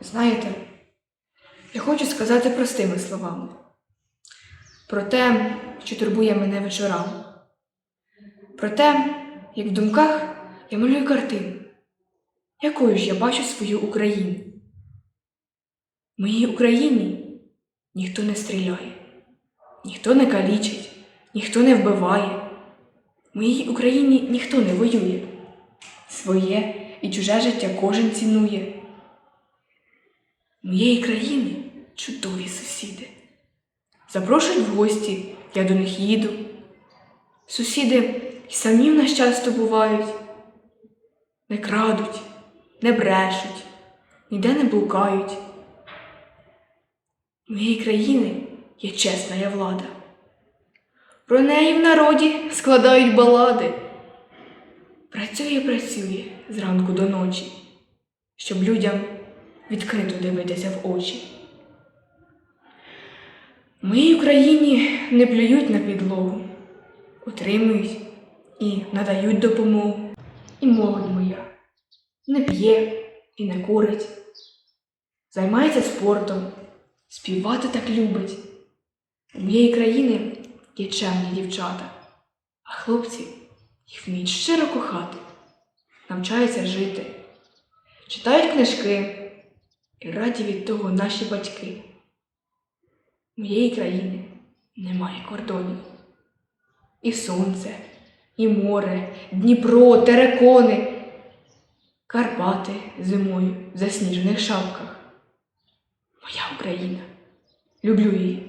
Знаєте, я хочу сказати простими словами про те, що турбує мене вечорами, про те, як в думках я малюю картину, якою ж я бачу свою Україну. В моїй Україні ніхто не стріляє, ніхто не калічить, ніхто не вбиває. В моїй Україні ніхто не воює. Своє і чуже життя кожен цінує. Моєї країни чудові сусіди. Запрошують в гості, я до них їду. Сусіди й самі в нас часто бувають, не крадуть, не брешуть, ніде не блукають. Моєї країни є чесна я влада. Про неї в народі складають балади. Працює, працює зранку до ночі, щоб людям відкрито дивитися в очі. В моїй Україні не плюють на підлогу, утримують і надають допомогу. І молодь моя не п'є і не курить, займається спортом, співати так любить. У моєї країни є чемні дівчата, а хлопці їх вміють щиро кохати, навчаються жити, читають книжки і раді від того наші батьки. Моєї країни немає кордонів. І сонце, і море, Дніпро, терекони, Карпати зимою в засніжених шапках. Моя Україна. Люблю її.